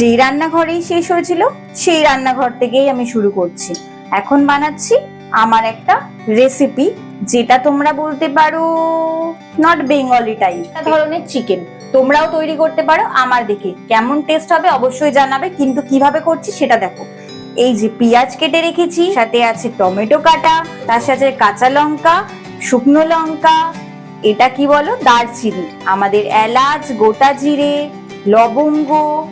যেই রান্নাঘরেই শেষ হয়েছিল, সেই রান্নাঘর থেকেই আমি শুরু করছি। এখন বানাচ্ছি আমার একটা রেসিপি যেটা তোমরা বলতে পারো নট বেঙ্গলি টাইপ ধরনের চিকেন তোমরাও তৈরি করতে পারো, আমার দেখে। কেমন টেস্ট হবে অবশ্যই জানাবে, কিন্তু কীভাবে করছি সেটা দেখো। এই যে পেঁয়াজ কেটে রেখেছি, সাথে আছে টমেটো কাটা, তার সাথে কাঁচা লঙ্কা, শুকনো লঙ্কা, এটা কি বলো? দারচিনি। আমাদের এলাচ, গোটা জিরে লবঙ্গ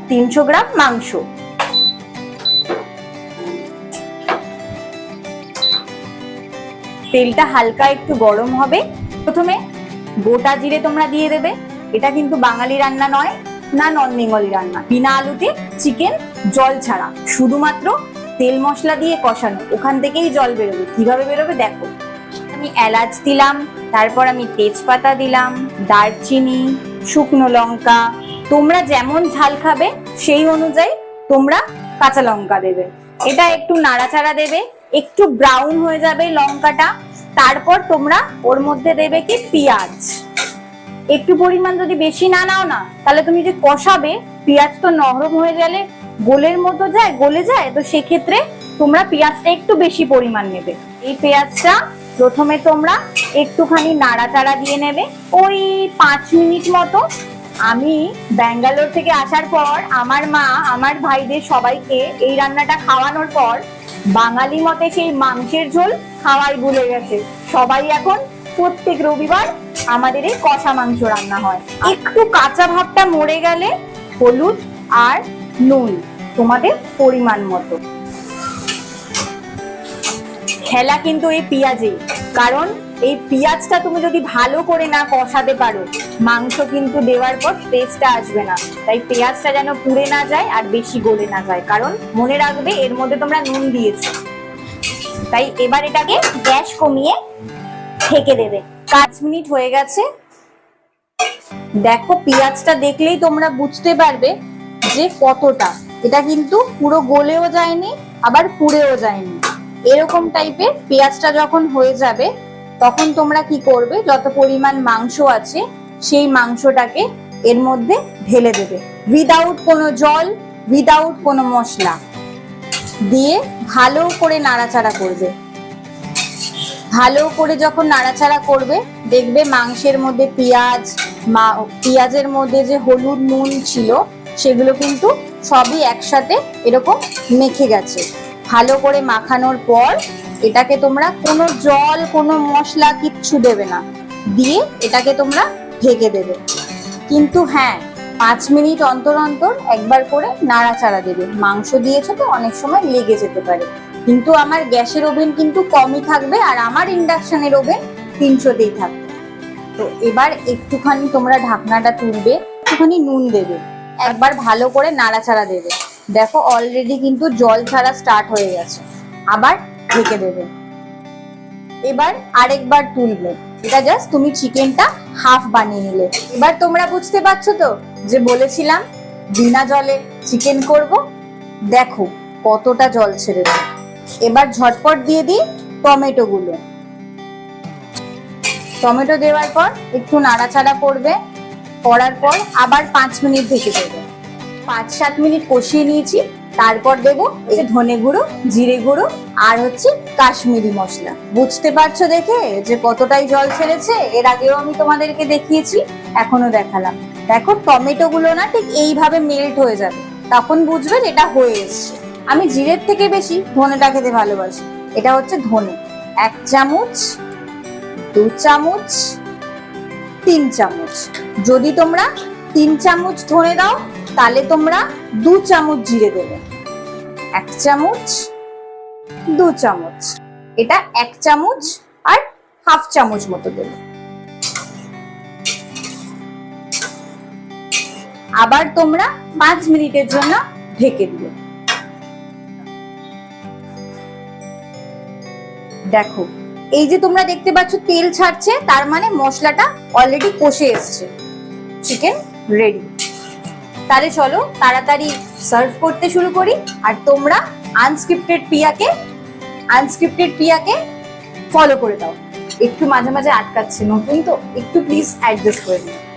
তিনশো গ্রাম মাংস। তেলটা হালকা একটু গরম হবে। প্রথমে গোটা জিরে তোমরা দিয়ে দেবে। এটা কিন্তু বাঙালি রান্না নয়, না নন বেঙ্গলি রান্না। বিনা আলুতে চিকেন জল ছাড়া। শুধুমাত্র তেল মশলা দিয়ে কষানো। ওখান থেকেই জল বেরোবে। কীভাবে বেরোবে দেখো। আমি এলাচ দিলাম, তারপর আমি তেজপাতা দিলাম, দারচিনি, শুকনো লঙ্কা তোমরা যেমন ঝাল খাবে, সেই অনুযায়ী তোমরা কাঁচা লঙ্কা দেবে। এটা একটু নাড়াচাড়া দেবে, একটু ব্রাউন হয়ে যাবে লঙ্কাটা। তারপর তোমরা ওর মধ্যে দেবে কি? পেঁয়াজ। একটু পরিমাণ যদি বেশি না নাও না, তাহলে তুমি যে কষাবে, পেঁয়াজ তো নরম হয়ে গেলে গোলের মতো যায়, গলে যায়, তো সেক্ষেত্রে তোমরা পেঁয়াজটা একটু বেশি পরিমাণ নেবে। এই পেঁয়াজটা প্রথমে তোমরা একটুখানি নাড়াচাড়া দিয়ে নেবে, ওই পাঁচ মিনিট মতো আমি ব্যাঙ্গালোর থেকে আসার পর আমার মা, আমার ভাইদের সবাইকে এই রান্নাটা খাওয়ানোর পর বাঙালি মতে সেই মাংসের ঝোল খাওয়াই ভুলে গেছে। সবাই এখন প্রত্যেক রবিবার আমাদের এই কষা মাংস রান্না হয়। একটু কাঁচা ভাবটা মরে গেলে হলুদ আর নুন, তোমাদের পরিমাণ মতো। খেলা কিন্তু এই পেঁয়াজে কারণ এই পেঁয়াজটা তুমি যদি ভালো করে না কষাতে পারো, মাংস কিন্তু দেওয়ার পর টেস্টটা আসবে না। তাই পেঁয়াজটা যেন পুড়ে না যায় আর বেশি গলে না যায়। কারণ মনে রাখবে এর মধ্যে তোমরা নুন দিয়েছ। তাই এবার এটাকে গ্যাস কমিয়ে ঢেকে দেবে। পাঁচ মিনিট হয়ে গেছে। দেখো পেঁয়াজটা দেখলেই তোমরা বুঝতে পারবে যে কতটা। এটা কিন্তু পুরো গলেও যায়নি, আবার পুড়েও যায়নি। এরকম টাইপের পেঁয়াজটা যখন হয়ে যাবে তখন তোমরা কি করবে? যত পরিমাণ মাংস আছে, সেই মাংসটাকে এর মধ্যে ঢেলে দেবে। উইদাউট কোনো জল উইদাউট কোনো মশলা। দিয়ে ভালো করে নাড়াচাড়া করবে। ভালো করে যখন নাড়াচাড়া করবে, দেখবে মাংসের মধ্যে পেঁয়াজ, মা, পেঁয়াজের মধ্যে যে হলুদ নুন ছিল, সেগুলো কিন্তু সবই একসাথে এরকম মেখে গেছে। ভালো করে মাখানোর পর এটাকে তোমরা কোনো জল, কোনো মশলা কিচ্ছু দেবে না। দিয়ে এটাকে তোমরা ঢেকে দেবে। কিন্তু হ্যাঁ পাঁচ মিনিট অন্তর অন্তর একবার করে নাড়াচাড়া দেবে। মাংস দিয়েছ তো, অনেক সময় লেগে যেতে পারে। কিন্তু আমার গ্যাসের ওভেন কিন্তু কমই থাকবে আর আমার ইন্ডাকশনের ওভেন তিনশোতেই থাকবে। তো এবার একটুখানি তোমরা ঢাকনাটা তুলবে, একটুখানি নুন দেবে। একবার ভালো করে নাড়াচাড়া দেবে। দেখো অলরেডি কিন্তু জল ছাড়া স্টার্ট হয়ে গেছে। আবার ঢেকে দেবে। এবার আরেকবার তুলবে। এটা জাস্ট তুমি চিকেনটা হাফ বানিয়ে নিলে। এবার তোমরা বুঝতে পারছ তো যে বলেছিলাম, বিনা জলে চিকেন করব? দেখো কতটা জল ছেড়ে এবার ঝটপট দিয়ে দিই টমেটো গুলো টমেটো দেওয়ার পর একটু নাড়াচাড়া করবে। করার পর আবার পাঁচ মিনিট ঢেকে দেবে। পাঁচ সাত মিনিট কষিয়ে নিয়েছি। তারপর দেবো যে ধনে গুঁড়ো, জিরে গুঁড়ো আর হচ্ছে কাশ্মীরি মশলা। বুঝতে পারছ দেখে যে কতটাই জল ছেড়েছে? এর আগেও আমি তোমাদেরকে দেখিয়েছি, এখনও দেখালাম। দেখো টমেটো গুলো না ঠিক এইভাবে মেল্ট হয়ে যাবে। তখন বুঝবে এটা হয়ে এসছে। আমি জিরের থেকে বেশি ধনেটা খেতে ভালোবাসি। এটা হচ্ছে ধনে। এক চামচ, দু চামচ, তিন চামচ। যদি তোমরা তিন চামচ ধনে দাও তাহলে তোমরা দু চামচ জিরে দেবে। এক চামচ, দু চামচ। এটা এক চামচ আর হাফ চামচ মতো দেবে। আবার তোমরা পাঁচ মিনিটের জন্য ঢেকে দিও দেখো, এই যে তোমরা দেখতে পাচ্ছ তেল ছাড়ছে, তার মানে মশলাটা অলরেডি কষে এসছে। চিকেন রেডি তাহলে চলো তাড়াতাড়ি সার্ভ করতে শুরু করি। আর তোমরা আনস্ক্রিপ্টেড পিয়াকে আনস্ক্রিপ্টেড পিয়াকে ফলো করে দাও। একটু মাঝে মাঝে আটকাচ্ছে নতুন, তো একটু প্লিজ অ্যাডজাস্ট করে দিও